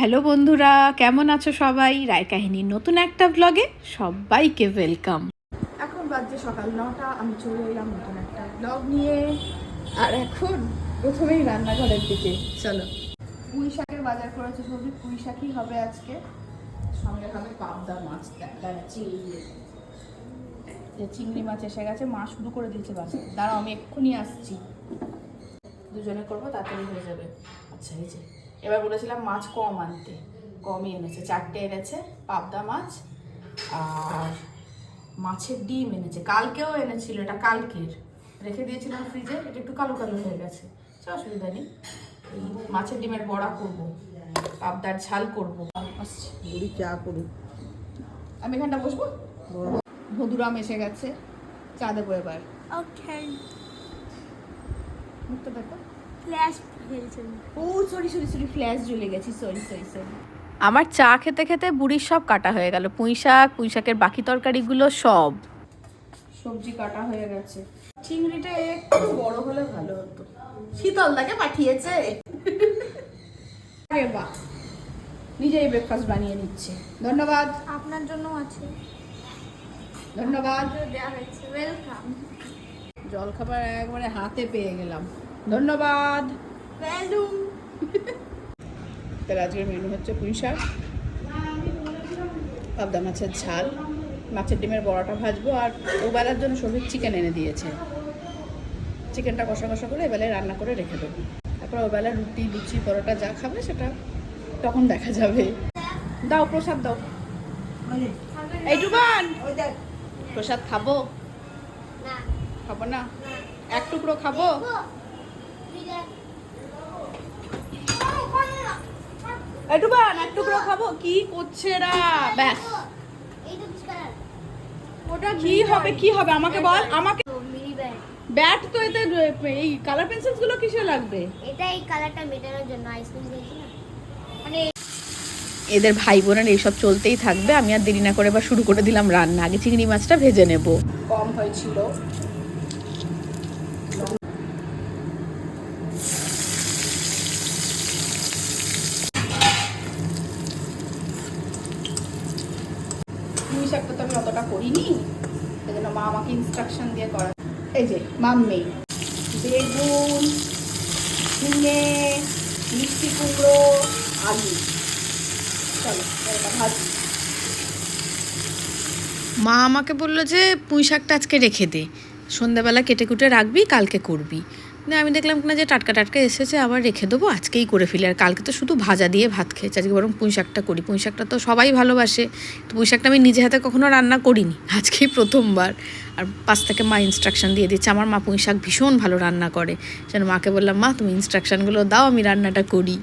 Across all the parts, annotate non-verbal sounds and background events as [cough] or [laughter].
Hello বন্ধুরা, কেমন আছো সবাই? রায় কাহিনীর নতুন একটা ব্লগে সবাইকে ওয়েলকাম এখন বাজছে সকাল নটা, আমি চলে এলাম নতুন একটা ব্লগ নিয়ে। আর এখন প্রথমেই রান্নাঘরের দিকে, চলো। পুঁই শাকের বাজার করেছে সবজি পুঁই শাকই হবে আজকে। সঙ্গে হবে পাবদা মাছ চিংড়ি মাছ এসে গেছে, মা শুরু করে দিয়েছে বাজার। দাঁড়াও, আমি এক্ষুনি আসছি। দুজনে করব, তাড়াতাড়ি হয়ে যাবে। আচ্ছা এই যে। এবার বলেছিলাম মাছ কম আনতে। কমই এনেছে। চারটে এনেছে পাবদা মাছ আর মাছের ডিম এনেছে। কালকেও এনেছিল এটা কালকের। রেখে দিয়েছিলাম ফ্রিজে এটা একটু কালো কালো হয়ে গেছে। সে অসুবিধা নেই। মাছের ডিমের বড়া করব পাবদার ঝাল করব। বুড়ি চা করুক আমি এখানটা বসবো? ভদুরাম এসে গেছে। চা দেবো এবার। Okay. মুখটা দেখো। ফেলছেন ও সরি সরি সরি ফ্ল্যাশ জ্বলে গেছি সরি সরি সরি আমার চা খেতে খেতে বুড়ির সব কাটা হয়ে গেল। পুঁই শাক পুঁই শাকের বাকি তরকারিগুলো সব। সবজি কাটা হয়ে গেছে। চিংড়িটা একটু বড় হলে ভালো হতো। শীতল দাকে পাঠিয়েছে। আরে বাহ। নিজেই ব্রেকফাস্ট বানিয়ে নিচ্ছে। ধন্যবাদ। আপনার জন্য আছে। ধন্যবাদ। দেওয়া হয়েছে। ওয়েলকাম জলখাবার একবারে হাতে পেয়ে গেলাম। ধন্যবাদ। তাহলে আজকের মেনু হচ্ছে পুঁই শাক পাবদা মাছের ঝাল মাছের ডিমের বড়াটা ভাজবো আর ওবেলার জন্য সবজি চিকেন এনে দিয়েছে। চিকেনটা কষা কষা করে এবেলায় রান্না করে রেখে দেবো। তারপর ওবেলা রুটি লুচি পরোটা যা খাবে সেটা তখন দেখা যাবে। দাও প্রসাদ দাও। এইটুকান প্রসাদ খাব? খাব না? এক টুকরো খাব। এইটুকান এক টুকরো খাব? কি করছে এরা? ব্যাস। ওটা কি হবে কি হবে? আমাকে বল, আমাকে ব্যাট তো এতে, এই কালার পেন্সিলসগুলো কিসে লাগবে? এটা এই কালারটা মেটানোর জন্য আইসক্রিম দিয়েছি মানে এদের ভাই বোনের এইসব চলতেই থাকবে। আমি আর দেরি না করে এবার শুরু করে দিলাম রান্না। আগে চিংড়ি মাছটা ভেজে নেব। কম হয়েছিল। শাকটা তো আমি অতটা করিনি। সেই জন্য মা আমাকে ইনস্ট্রাকশন দিয়ে করা। এই যে, মাম্মি, বেগুন, ঝিঙে, মিষ্টি কুমড়ো, আলু। চলো মা আমাকে বলল যে পুঁই শাকটা আজকে রেখে দে। সন্ধ্যাবেলা কেটে কুটে রাখবি, কালকে করবি। না, আমি দেখলাম না যে টাটকা টাটকা এসেছে, আবার রেখে দেবো, আজকেই করে ফেলি। আর কালকে তো শুধু ভাজা দিয়ে ভাত খেয়েছি, আজকে বরং পুঁই শাকটা করি। পুঁই শাকটা তো সবাই ভালোবাসে তো পুঁই শাকটা আমি নিজে হাতে কখনো রান্না করিনি, আজকেই প্রথমবার। আর পাশ থেকে মা ইনস্ট্রাকশন দিয়ে দিচ্ছে, আমার মা পুঁই শাক ভীষণ ভালো রান্না করে। যেন মাকে বললাম, মা, তুমি ইনস্ট্রাকশনগুলো দাও, আমি রান্নাটা করি।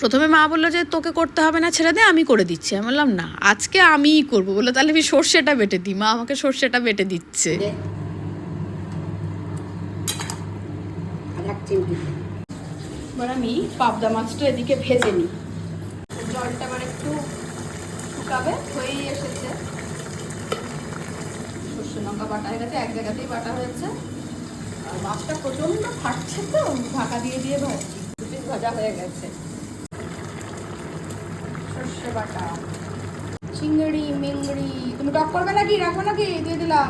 প্রথমে মা বলল যে, তোকে করতে হবে না, ছেড়ে দে, আমি করে দিচ্ছি। আমি বললাম, না, আজকে আমিই করব। বলল, তাহলে আমি সর্ষেটা বেটে দিই। মা আমাকে সর্ষেটা বেটে দিচ্ছে। চিংড়ি। এবার আমি পাবদা মাছটা এদিকে ভেজে নিই। জলটা এবার একটু শুকাবে, হয়েই এসেছে। সর্ষে লঙ্কা বাটা হয়ে গেছে, এক জায়গাতেই বাটা হয়েছে। আর মাছটা প্রচণ্ড ফাটছে তো ঢাকা দিয়ে দিয়ে ভাজছি। দুপিস ভাজা হয়ে গেছে। সর্ষে বাটা। চিংড়ি, মিংড়ি, তুমি টক করবে নাকি? রাখব নাকি? দিয়ে দিলাম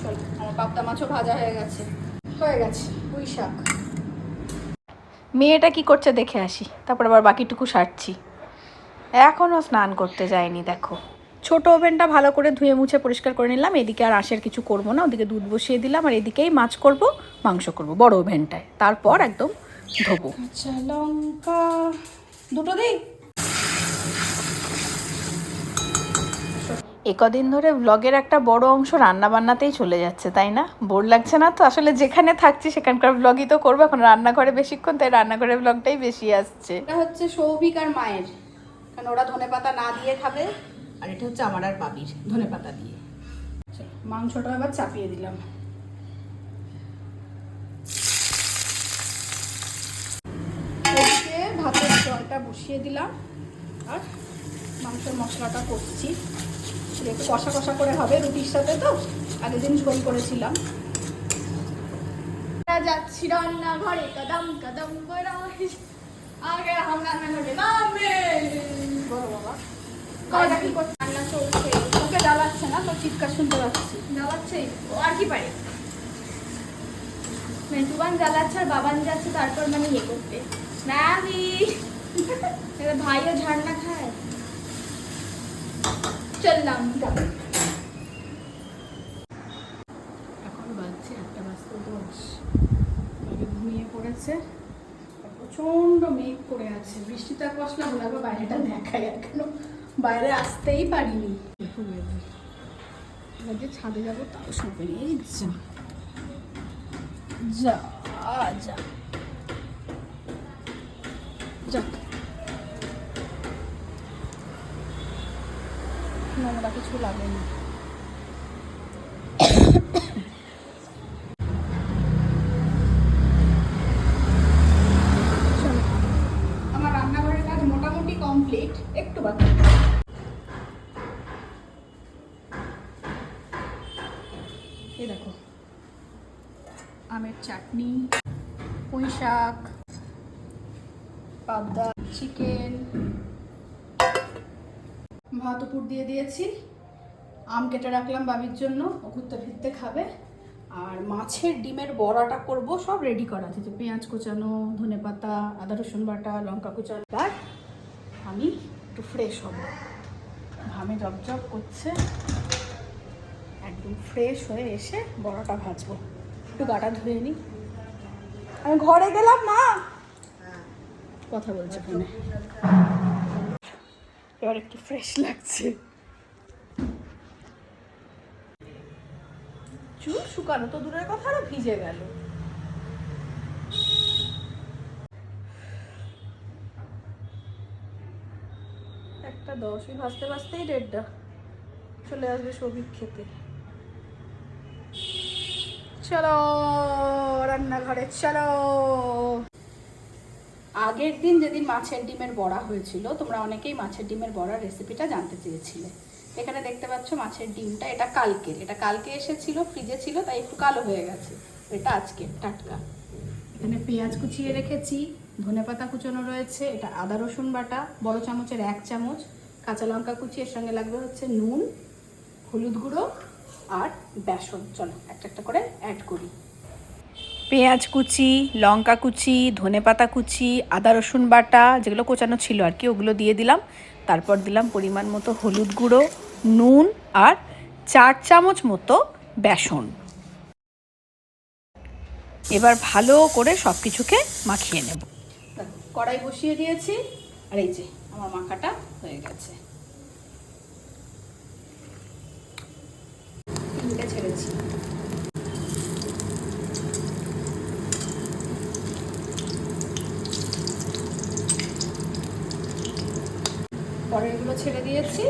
চল আমার পাবদা মাছও ভাজা হয়ে গেছে। হয়ে গেছে পুঁই শাক। মেয়েটা কি করছে দেখে আসি তারপর আবার বাকিটুকু সারছি। এখনও স্নান করতে যায়নি দেখো। ছোট ওভেনটা ভালো করে ধুয়ে মুছে পরিষ্কার করে নিলাম এদিকে আর আশের কিছু করব না ওদিকে দুধ বসিয়ে দিলাম আর এদিকেই মাছ করব মাংস করব বড় ওভেনটায়। তারপর একদম ধোবো। আচ্ছা লঙ্কা দুটো দিই? একদিন ধরে ব্লগের একটা বড় অংশ রান্না বান্নাতেই চলে যাচ্ছে, তাই না? বোর লাগছে না তো? আসলে যেখানে থাকছি সেখানকার ব্লগই তো করব, এখন রান্নাঘরে বেশিক্ষণ, তাই রান্নাঘরের ব্লগটাই বেশি আসছে। এটা হচ্ছে সৌভিক আর মায়ের, কারণ ওরা ধনে পাতা না দিয়ে খাবে, আর এটা হচ্ছে আমার আর বাবির, ধনে পাতা দিয়ে। মাংসটা আবার চাপিয়ে দিলাম। ভাতের জলটা বসিয়ে দিলাম, আর মাংসের মশলাটা করছি। কষা কষা করে হবে রুটির সাথে তো। আগের দিন ঝোল করেছিলাম। যাচ্ছি রান্না ঘরে কদম কদম আগে বাবা। কি করছে? রান্না চলছে। জ্বালাচ্ছে না চিৎকার শুনতে পাচ্ছি। জ্বালাচ্ছে? ও আর কি পারে? মেন্টুবান জ্বালাচ্ছে আর বাবান যাচ্ছে তারপর মানে ইয়ে করতে। [laughs] ভাইও ঝাড়না খায়? চললাম যাও এখন বাজছে একটা বাজতে দশ। বাড়ি ঘুমিয়ে পড়েছে। আর প্রচণ্ড মেঘ করে আছে। বৃষ্টিটা কষলা হলে আবার বাইরেটা দেখাই আর কেন? বাইরে আসতেই পারিনি। এবার যে ছাদে যাব তাও সঁপে নিয়ে যা। যা যা। যাক নোংরা কিছু লাগেনি আমার মোটামুটি কমপ্লিট, একটু এই দেখো, আমের চাটনি পুঁই শাক পাবদা চিকেন ভাত উপর দিয়ে দিয়েছি। আম কেটে রাখলাম বাবির জন্য ও ঘুরতে ফিরতে খাবে। আর মাছের ডিমের বড়াটা করব সব রেডি করা আছে। যে পেঁয়াজ কুচানো ধনে পাতা আদা রসুন বাটা লঙ্কা কুচানো। আর আমি একটু ফ্রেশ হব। ঘামে জবজব করছে। একদম ফ্রেশ হয়ে এসে বড়াটা ভাজবো। একটু গাটা ধুয়ে নিই। আমি ঘরে গেলাম মা কথা বলছে ফোনে। এবার একটু ফ্রেশ লাগছে চুল শুকানো তো দূরের কথা আরও ভিজে গেল। একটা দশই ভাজতে ভাজতেই দেড়টা। চলে আসবে সবিক খেতে। চলো, রান্নাঘরে চলো। আগের দিন যেদিন মাছের ডিমের বড়া হয়েছিল, তোমরা অনেকেই মাছের ডিমের বড়ার রেসিপিটা জানতে চেয়েছিলে। এখানে দেখতে পাচ্ছ মাছের ডিমটা, এটা কালকের। এটা কালকে এসেছিল ফ্রিজে ছিল, তাই একটু কালো হয়ে গেছে। এটা আজকে টাটকা। এখানে পেঁয়াজ কুচিয়ে রেখেছি ধনেপাতা কুচানো রয়েছে, এটা আদা রসুন বাটা, বড় চামচের এক চামচ, কাঁচা লঙ্কা কুচি, এর সঙ্গে লাগবে হচ্ছে নুন, হলুদ গুঁড়ো আর বেসন। চলো, একটা একটা করে অ্যাড করি। পেঁয়াজ কুচি, লঙ্কা কুচি, ধনেপাতা কুচি, আদা রসুন বাটা, যেগুলো কোচানো ছিল আর কি, ওগুলো দিয়ে দিলাম। তারপর দিলাম পরিমাণ মতো হলুদ গুঁড়ো, নুন আর চার চামচ মতো বেসন। এবার ভালো করে সব কিছুকে মাখিয়ে নেব। কড়াই বসিয়ে দিয়েছি, আর এই যে আমার মাখাটা হয়ে গেছে। ছেড়েছি। পরে এগুলো ছেড়ে দিয়েছি।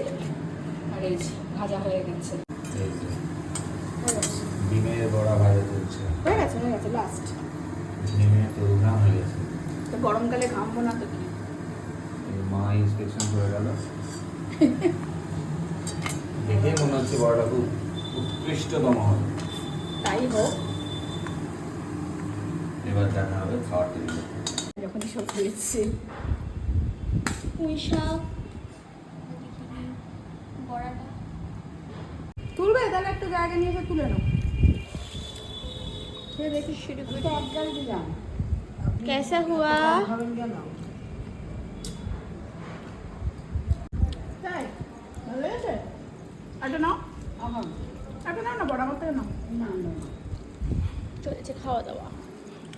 আর এই ভাজা হয়ে গেছে। ডিমের বড়া ভাজা চলছে। হয়ে গেছে হয়ে গেছে লাস্ট ডিমের তরুণা হয়ে গেছে। তো গরমকালে ঘামবো না তো কি? মা ইন্সপেকশন করে গেল। দেখে মনে হচ্ছে বড়াটা খুব উৎকৃষ্টতম হবে। তাই হোক। এবার দেখা হবে খাওয়ার টেবিলে। যখন সব হয়েছে পুঁই শাক তুলবে তাহলে একটু জায়গা নিয়ে এসে তুলে নাও খেয়ে দেখি শুরু तो आप जल्दी जाओ कैसा हुआ खावें क्या ना তাই ভালো লেগেছে একটা নাও আমার একটা নাও না বড় আমার থেকে নাও না না চলেছে খাওয়া দাওয়া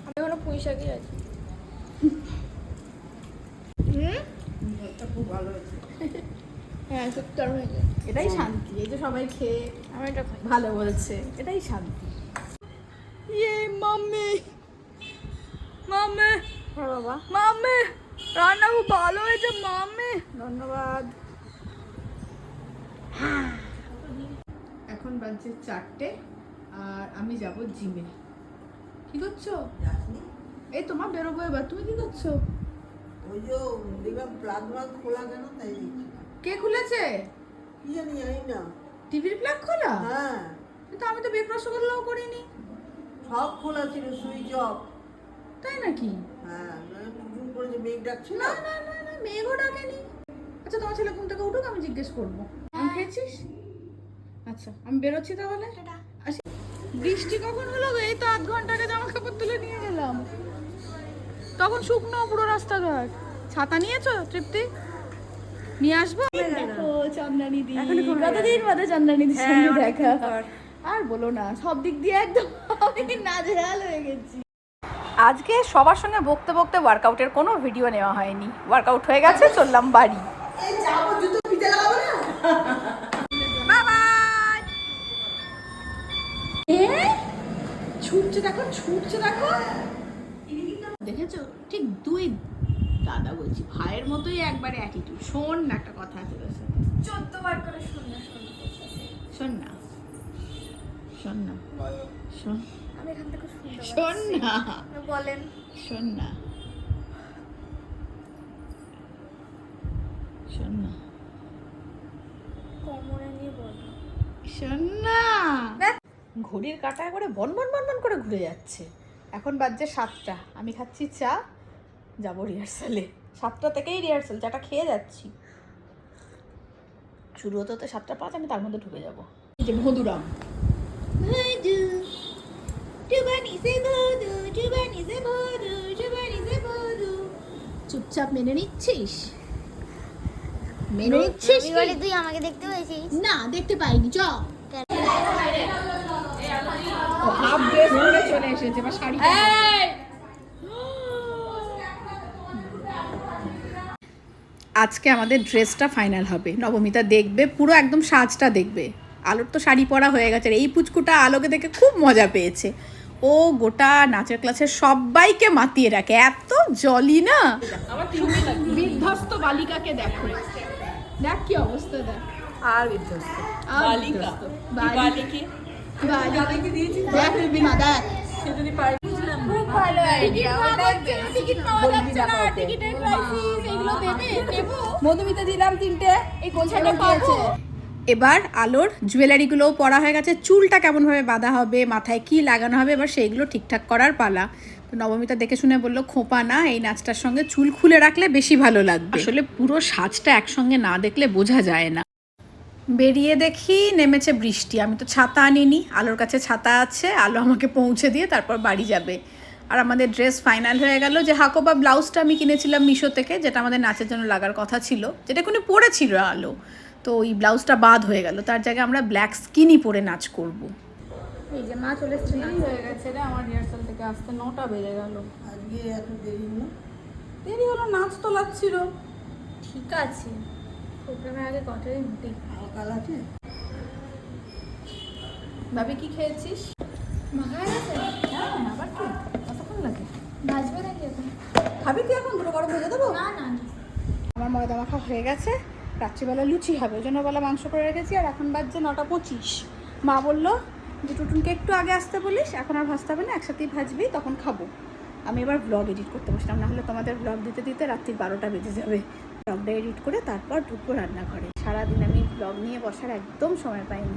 আমি এখনো পুঁই শাকই আছে হুম এটা খুব ভালো হয়েছে [laughs] হ্যাঁ সত্যি আর এটাই শান্তি এই যে সবাই খেয়ে আমি এটা খাই ভালো বলছে এটাই শান্তি। ইয়ে মাম্মি। মাম্মি। হ্যাঁ বাবা। মাম্মি রান্না খুব ভালো হয়েছে মাম্মি। ধন্যবাদ। এখন বাজছে চারটে আর আমি যাব জিমে। কি করছ? এই তোমার বেরোবো এবার। তুমি কি করছ? ওই যে প্লাগ খোলা কেন তাই কে খুলেছে? কি জানি জানি না। টিভির প্লাগ খোলা? হ্যাঁ। কিন্তু আমি তো বেগ রসগোল্লাও করিনি। সব খোলা ছিল সুইচ অফ। তাই নাকি? হ্যাঁ মানে টুকটুক মেঘ ডাকছিল। না না না না মেঘও ডাকেনি। আচ্ছা তোমার ছেলে ঘুম থেকে উঠুক আমি জিজ্ঞেস করব। আম খেয়েছিস? আচ্ছা আমি বেরোচ্ছি তাহলে? আসি। বৃষ্টি কখন হলো গো? এই তো আধ ঘণ্টা আগে জামা কাপড় তুলে নিয়ে গেলাম। তখন শুকনো পুরো রাস্তাঘাট। ছাতা নিয়েছো তৃপ্তি? নিয়ে আসব? দেখো চন্দ্রানী দি। কতদিন বাদে চন্দ্রানী দির সঙ্গে দেখা? আর বলো না সব দিক দিয়ে একদম নাজেহাল হয়ে গেছি। আজকে সবার সঙ্গে বকতে বকতে ওয়ার্কআউটের কোনো ভিডিও নেওয়া হয়নি। ওয়ার্কআউট হয়ে গেছে চললাম বাড়ি। এই যাব জুতো পিঠে লাগাবো না? বাবাই। ছুটছে দেখো ছুটছে দেখো। দেখেছ? ঠিক দুই দাদা বলছি ভাইয়ের মতোই একবারে অ্যাটিটিউড শোন না একটা কথা আছে তোর সাথে। চোদ্দ বার করে শূন্য শূন্য শোন না শোন না। শোন আমি এখান থেকে শুনতে শোন না। বলেন। শোন না। শোন না। কোমরে নিয়ে বলো। শোন না। ঘড়ির কাঁটায় করে বন বন বন বন করে ঘুরে যাচ্ছে। এখন বাজছে সাতটা। আমি খাচ্ছি চা। যাব রিহার্সালে সাতটা থেকেই রিহার্সাল চাটা খেয়ে যাচ্ছি। শুরু হতে হতে সাতটা পাঁচ আমি তার মধ্যে ঢুকে যাব। এই যে মধুরাম। চুপচাপ মেনে নিচ্ছিস? মেনে নিচ্ছিস? তুই? আমাকে দেখতে পেয়েছিস? না দেখতে পাইনি চ হাফ ড্রেস পরে চলে এসেছে বা শাড়ি আজকে আমাদের ড্রেসটা ফাইনাল হবে। নবমিতা দেখবে পুরো একদম সাজটা দেখবে। আলোর তো শাড়ি পরা হয়ে গেছে আর এই পুচকুটা আলোকে দেখে খুব মজা পেয়েছে। ও গোটা নাচের ক্লাসের সবাইকে মাতিয়ে রাখে এত জলি না? বিধ্বস্ত বালিকাকে দেখো। দেখ কি অবস্থা দেখ। আর বিধ্বস্ত। বালিকা? বালিকে? বালিকা। দিয়েছি। দেখ বিমা দেখ। সে যদি পারি খুব ভালো আইডিয়া টিকিট পাওয়া যাচ্ছে না না টিকিটের ক্রাইসিস এগুলো দেবে দেবো। মধুমিতা দিলাম তিনটে। এই গোছাটা পাবো? এবার আলোর জুয়েলারিগুলোও পরা হয়ে গেছে। চুলটা কেমনভাবে বাঁধা হবে মাথায় কি লাগানো হবে এবার সেইগুলো ঠিকঠাক করার পালা। তো নবমিতা দেখে শুনে বলল খোপা না এই নাচটার সঙ্গে চুল খুলে রাখলে বেশি ভালো লাগবে। আসলে পুরো সাজটা একসঙ্গে না দেখলে বোঝা যায় না। বেরিয়ে দেখি নেমেছে বৃষ্টি। আমি তো ছাতা আনিনি আলোর কাছে ছাতা আছে আলো আমাকে পৌঁছে দিয়ে তারপর বাড়ি যাবে। আর আমাদের ড্রেস ফাইনাল হয়ে গেল যে হাকোবা ব্লাউজটা আমি কিনেছিলাম মিশো থেকে যেটা আমাদের নাচের জন্য লাগার কথা ছিল যেটা কোনো পরেছিল আলো। তো ওই ব্লাউজটা বাদ হয়ে গেল তার জায়গায় আমরা ব্ল্যাক স্কিনই পরে নাচ করব। এই যে মা চলে এসছে না হয়ে গেছে রে আমার রিহার্সাল থেকে আসতে নটা বেজে গেল। আজকে এত দেরি হলো? দেরি হলো নাচ তো লাগছিল। ঠিক আছে। প্রোগ্রামের আগে কটা দিন দিই আছে? ভাবি কি খেয়েছিস? গেছে হ্যাঁ আবার কি? কতক্ষণ লাগে? ভাজবে নাকি এখন? খাবি কি এখন? দুটো গরম ভেজে দেবো? না না না। আমার ময়দা মাখা হয়ে গেছে। রাত্রিবেলা লুচি হবে ওই জন্য বেলা মাংস করে রেখেছি আর এখন বাজছে নটা পঁচিশ। মা বলল যে টুটুনকে একটু আগে আসতে বলিস এখন আর ভাজতে হবে না একসাথেই ভাজবি তখন খাব। আমি এবার ব্লগ এডিট করতে বসলাম না হলে তোমাদের ব্লগ দিতে দিতে রাত্রি বারোটা বেজে যাবে। ব্লগটা এডিট করে তারপর ঢুকবো রান্নাঘরে। সারাদিন আমি ব্লগ নিয়ে বসার একদম সময় পাইনি।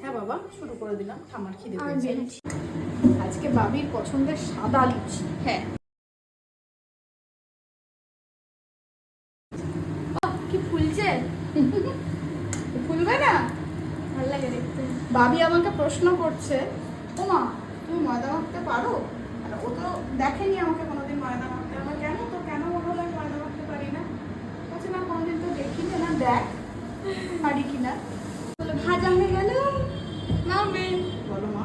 হ্যাঁ বাবা শুরু করে দিলাম। ঠামার খিদে। আজকে বাবির পছন্দের সাদা লুচি। হ্যাঁ। কি ফুলছে? ফুলবে না? ভালো লাগে দেখতে। বাবি আমাকে প্রশ্ন করছে ওমা তুমি ময়দা মাখতে পারো? ও তো দেখেনি আমাকে কোনোদিন ময়দা মাখতে আমার কেন তো কেন মনে হলো আমি ময়দা মাখতে পারি না বলছে না কোনোদিন তো দেখি পারি কি না ভাজা হয়ে গেল মামে বলো মা।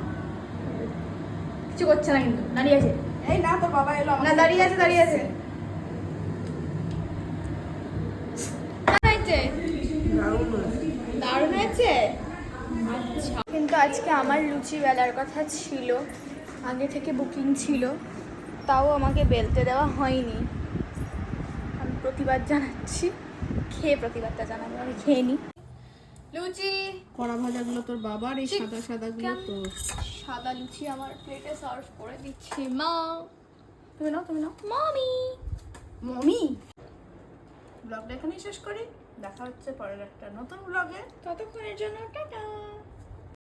কিছু করছে না কিন্তু দাঁড়িয়ে আছে। এই না তোর বাবা এলো না দাঁড়িয়ে আছে দাঁড়িয়ে আছে। দারুণ হয়েছে। আচ্ছা। কিন্তু আজকে আমার লুচি বেলার কথা ছিল আগে থেকে বুকিং ছিল তাও আমাকে বেলতে দেওয়া হয়নি। আমি প্রতিবাদ জানাচ্ছি। খেয়ে প্রতিবাদটা জানাব আমি খেয়ে নিই লুচি! কড়া ভাজাগুলো তোর বাবার এই সাদা সাদাগুলো তো তোর। সাদা লুচি আমার প্লেটে সার্ভ করে দিচ্ছি মা। তুমি নাও তুমি নাও। মামি! মমি? ব্লগটা এখানেই শেষ করি। দেখা হচ্ছে পরের একটা নতুন ব্লগে। ততক্ষণের জন্য টাটা!